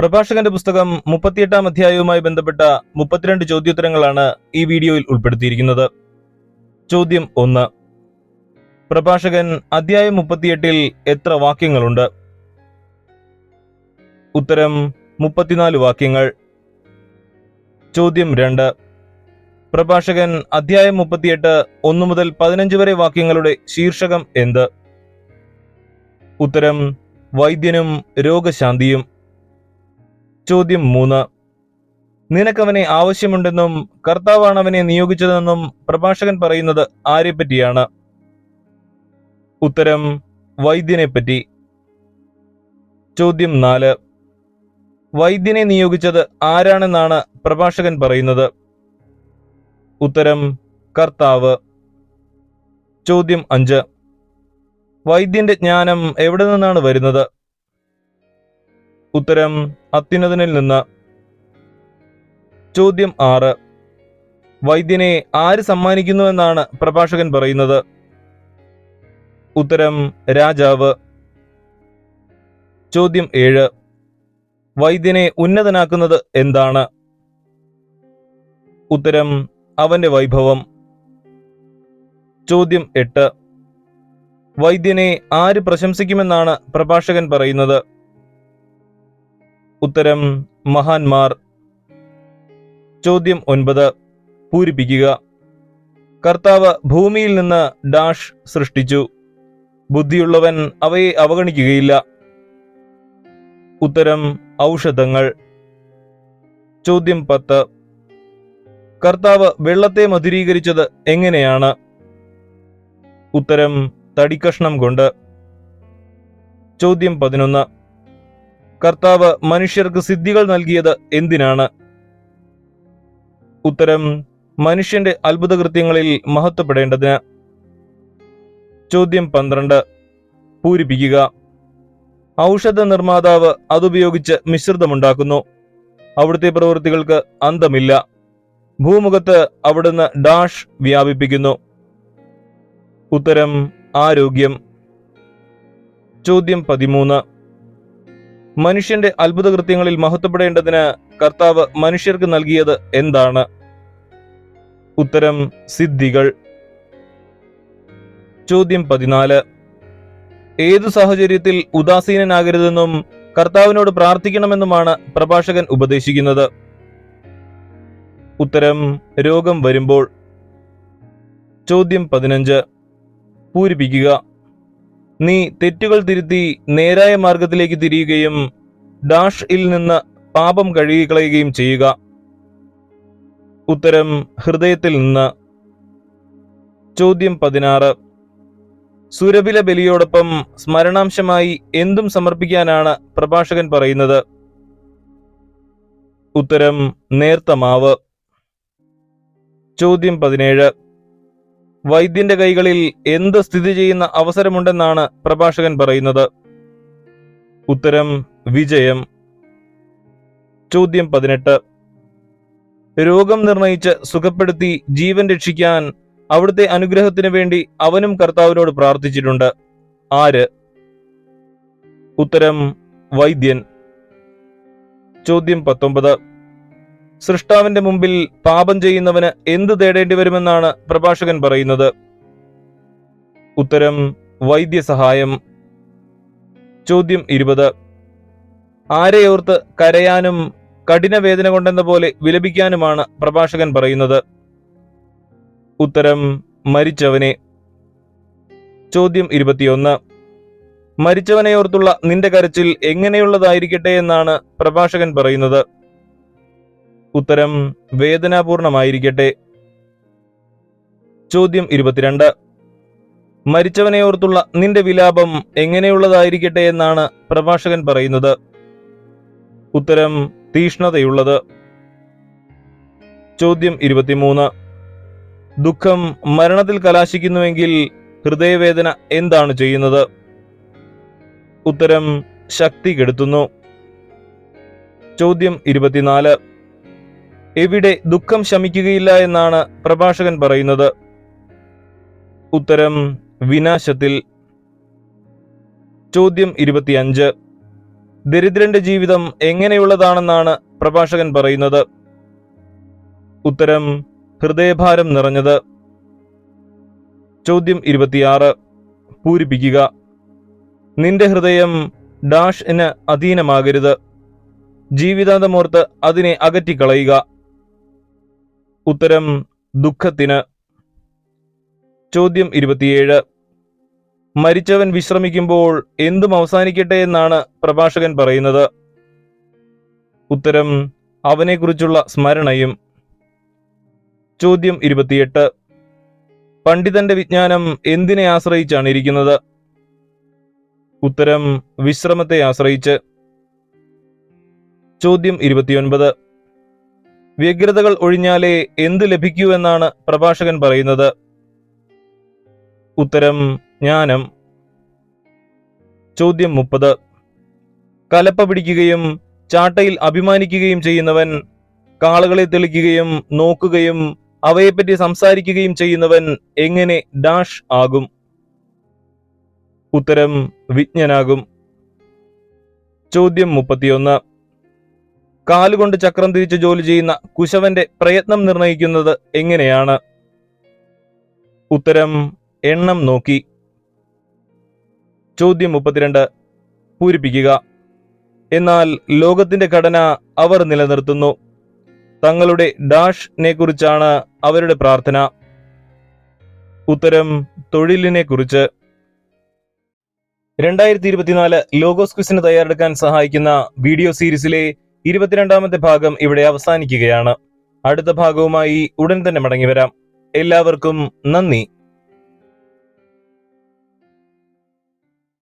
പ്രഭാഷകന്റെ പുസ്തകം മുപ്പത്തിയെട്ടാം അധ്യായവുമായി ബന്ധപ്പെട്ട മുപ്പത്തിരണ്ട് ചോദ്യോത്തരങ്ങളാണ് ഈ വീഡിയോയിൽ ഉൾപ്പെടുത്തിയിരിക്കുന്നത്. ചോദ്യം ഒന്ന്. പ്രഭാഷകൻ അധ്യായം മുപ്പത്തിയെട്ടിൽ എത്ര വാക്യങ്ങളുണ്ട്? ഉത്തരം മുപ്പത്തിനാല് വാക്യങ്ങൾ. ചോദ്യം രണ്ട്. പ്രഭാഷകൻ അധ്യായം മുപ്പത്തിയെട്ട് ഒന്നു മുതൽ പതിനഞ്ച് വരെ വാക്യങ്ങളുടെ ശീർഷകം എന്ത്? ഉത്തരം വൈദ്യനും രോഗശാന്തിയും. ചോദ്യം മൂന്ന്. നിനക്കവനെ ആവശ്യമുണ്ടെന്നും കർത്താവാണ് അവനെ നിയോഗിച്ചതെന്നും പ്രഭാഷകൻ പറയുന്നത് ആരെപ്പറ്റിയാണ്? ഉത്തരം വൈദ്യനെപ്പറ്റി. ചോദ്യം നാല്. വൈദ്യനെ നിയോഗിച്ചത് ആരാണെന്നാണ് പ്രഭാഷകൻ പറയുന്നത്? ഉത്തരം കർത്താവ്. ചോദ്യം അഞ്ച്. വൈദ്യന്റെ ജ്ഞാനം എവിടെ നിന്നാണ് വരുന്നത്? ഉത്തരം അത്യുന്നതനിൽ നിന്ന്. ചോദ്യം ആറ്. വൈദ്യനെ ആര് സമ്മാനിക്കുന്നുവെന്നാണ് പ്രഭാഷകൻ പറയുന്നത്. ഉത്തരം രാജാവ്. ചോദ്യം ഏഴ്. വൈദ്യനെ ഉന്നതനാക്കുന്നത് എന്താണ്? ഉത്തരം അവന്റെ വൈഭവം. ചോദ്യം എട്ട്. വൈദ്യനെ ആര് പ്രശംസിക്കുമെന്നാണ് പ്രഭാഷകൻ പറയുന്നത്. ഉത്തരം മഹാന്മാർ. ചോദ്യം ഒൻപത്. പൂരിപ്പിക്കുക. കർത്താവ് ഭൂമിയിൽ നിന്ന് ഡാഷ് സൃഷ്ടിച്ചു. ബുദ്ധിയുള്ളവൻ അവയെ അവഗണിക്കുകയില്ല. ഉത്തരം ഔഷധങ്ങൾ. ചോദ്യം പത്ത്. കർത്താവ് വെള്ളത്തെ മധുരീകരിച്ചത് എങ്ങനെയാണ്? ഉത്തരം തടിക്കഷ്ണം കൊണ്ട്. ചോദ്യം പതിനൊന്ന്. കർത്താവ് മനുഷ്യർക്ക് സിദ്ധികൾ നൽകിയത് എന്തിനാണ്? ഉത്തരം മനുഷ്യന്റെ അത്ഭുതകൃത്യങ്ങളിൽ മഹത്വപ്പെടേണ്ടതിന്. ചോദ്യം പന്ത്രണ്ട്. പൂരിപ്പിക്കുക. ഔഷധ നിർമ്മാതാവ് അതുപയോഗിച്ച് മിശ്രിതമുണ്ടാക്കുന്നു. അവിടുത്തെ പ്രവൃത്തികൾക്ക് അന്തമില്ല. ഭൂമുഖത്ത് അവിടുന്ന് ഡാഷ് വ്യാപിപ്പിക്കുന്നു. ഉത്തരം ആരോഗ്യം. ചോദ്യം പതിമൂന്ന്. മനുഷ്യന്റെ അത്ഭുതകൃത്യങ്ങളിൽ മഹത്വപ്പെടേണ്ടതിന് കർത്താവ് മനുഷ്യർക്ക് നൽകിയത് എന്താണ്? ഉത്തരം സിദ്ധികൾ. ചോദ്യം പതിനാല്. ഏതു സാഹചര്യത്തിൽ ഉദാസീനനാകരുതെന്നും കർത്താവിനോട് പ്രാർത്ഥിക്കണമെന്നുമാണ് പ്രഭാഷകൻ ഉപദേശിക്കുന്നത്? ഉത്തരം രോഗം വരുമ്പോൾ. ചോദ്യം പതിനഞ്ച്. പൂരിപ്പിക്കുക. നീ തെറ്റുകൾ തിരുത്തി നേരായ മാർഗത്തിലേക്ക് തിരിയുകയും ഡാഷ് ഇൽ നിന്ന് പാപം കഴുകിക്കളയുകയും ചെയ്യുക. ഉത്തരം ഹൃദയത്തിൽ നിന്ന്. ചോദ്യം പതിനാറ്. സുരഭില ബലിയോടൊപ്പം സ്മരണാംശമായി എന്തും സമർപ്പിക്കാനാണ് പ്രഭാഷകൻ പറയുന്നത്? ഉത്തരം നേർത്ത മാവ്. ചോദ്യം പതിനേഴ്. വൈദ്യന്റെ കൈകളിൽ എന്ത് സ്ഥിതി ചെയ്യുന്ന അവസരമുണ്ടെന്നാണ് പ്രഭാഷകൻ പറയുന്നത്. ഉത്തരം വിജയം. ചോദ്യം പതിനെട്ട്. രോഗം നിർണയിച്ച് സുഖപ്പെടുത്തി ജീവൻ രക്ഷിക്കാൻ അവിടുത്തെ അനുഗ്രഹത്തിന് വേണ്ടി അവനും കർത്താവിനോട് പ്രാർത്ഥിച്ചിട്ടുണ്ട്. ആര്? ഉത്തരം വൈദ്യൻ. ചോദ്യം പത്തൊമ്പത്. സൃഷ്ടാവിന്റെ മുമ്പിൽ പാപം ചെയ്യുന്നവന് എന്ത് തേടേണ്ടി വരുമെന്നാണ് പ്രഭാഷകൻ പറയുന്നത്. ഉത്തരം വൈദ്യസഹായം. ചോദ്യം ഇരുപത്. ആരെയോർത്ത് കരയാനും കഠിനവേദന കൊണ്ടെന്ന പോലെ വിലപിക്കാനുമാണ് പ്രഭാഷകൻ പറയുന്നത്. ഉത്തരം മരിച്ചവനെ. ചോദ്യം ഇരുപത്തിയൊന്ന്. മരിച്ചവനെയോർത്തുള്ള നിന്റെ കരച്ചിൽ എങ്ങനെയുള്ളതായിരിക്കട്ടെ എന്നാണ് പ്രഭാഷകൻ പറയുന്നത്. ഉത്തരം വേദനാപൂർണമായിരിക്കട്ടെ. ചോദ്യം ഇരുപത്തിരണ്ട്. മരിച്ചവനെ ഓർത്തുള്ള നിന്റെ വിലാപം എങ്ങനെയുള്ളതായിരിക്കട്ടെ എന്നാണ് പ്രഭാഷകൻ പറയുന്നത്. ഉത്തരം തീഷ്ണതയുള്ളത്. ചോദ്യം ഇരുപത്തിമൂന്ന്. ദുഃഖം മരണത്തിൽ കലാശിക്കുന്നുവെങ്കിൽ ഹൃദയവേദന എന്താണ് ചെയ്യുന്നത്? ഉത്തരം ശക്തി കെടുത്തുന്നു. ചോദ്യം ഇരുപത്തിനാല്. എവിടെ ദുഃഖം ശമിക്കുകയില്ല എന്നാണ് പ്രഭാഷകൻ പറയുന്നത്. ഉത്തരം വിനാശത്തിൽ. ചോദ്യം ഇരുപത്തിയഞ്ച്. ദരിദ്രന്റെ ജീവിതം എങ്ങനെയുള്ളതാണെന്നാണ് പ്രഭാഷകൻ പറയുന്നത്. ഉത്തരം ഹൃദയഭാരം നിറഞ്ഞത്. ചോദ്യം ഇരുപത്തിയാറ്. പൂരിപ്പിക്കുക. നിന്റെ ഹൃദയം ഡാഷിന് അധീനമാകരുത്. ജീവിതാന്തമോർത്ത് അതിനെ അകറ്റിക്കളയുക. ഉത്തരം ദുഃഖത്തിന്. ചോദ്യം ഇരുപത്തിയേഴ്. മരിച്ചവൻ വിശ്രമിക്കുമ്പോൾ എന്തും അവസാനിക്കട്ടെ എന്നാണ് പ്രഭാഷകൻ പറയുന്നത്. ഉത്തരം അവനെക്കുറിച്ചുള്ള സ്മരണയും. ചോദ്യം ഇരുപത്തിയെട്ട്. പണ്ഡിതന്റെ വിജ്ഞാനം എന്തിനെ ആശ്രയിച്ചാണ് ഇരിക്കുന്നത്? ഉത്തരം വിശ്രമത്തെ ആശ്രയിച്ച്. ചോദ്യം ഇരുപത്തിയൊൻപത്. വ്യഗ്രതകൾ ഒഴിഞ്ഞാലേ എന്ത് ലഭിക്കൂ എന്നാണ് പ്രഭാഷകൻ പറയുന്നത്. ഉത്തരം ജ്ഞാനം. ചോദ്യം മുപ്പത്. കലപ്പ പിടിക്കുകയും ചാട്ടയിൽ അഭിമാനിക്കുകയും ചെയ്യുന്നവൻ കാളുകളെ തെളിക്കുകയും നോക്കുകയും അവയെപ്പറ്റി സംസാരിക്കുകയും ചെയ്യുന്നവൻ എങ്ങനെ ഡാഷ് ആകും? ഉത്തരം വിജ്ഞനാകും. ചോദ്യം മുപ്പത്തിയൊന്ന്. കാലുകൊണ്ട് ചക്രം തിരിച്ച് ജോലി ചെയ്യുന്ന കുശവന്റെ പ്രയത്നം നിർണയിക്കുന്നത് എങ്ങനെയാണ്? ഉത്തരം എണ്ണം നോക്കി. ചോദ്യം മുപ്പത്തിരണ്ട്. പൂരിപ്പിക്കുക. എന്നാൽ ലോകത്തിന്റെ ഘടന അവർ നിലനിർത്തുന്നു. തങ്ങളുടെ ഡാഷിനെ കുറിച്ചാണ് അവരുടെ പ്രാർത്ഥന. ഉത്തരം തൊഴിലിനെ കുറിച്ച്. രണ്ടായിരത്തി ഇരുപത്തിനാല് ലോഗോസ് ക്വിസിന് തയ്യാറെടുക്കാൻ സഹായിക്കുന്ന വീഡിയോ സീരീസിലെ ഇരുപത്തിരണ്ടാമത്തെ ഭാഗം ഇവിടെ അവസാനിക്കുകയാണ്. അടുത്ത ഭാഗവുമായി ഉടൻ തന്നെ മടങ്ങി വരാം എല്ലാവർക്കും നന്ദി.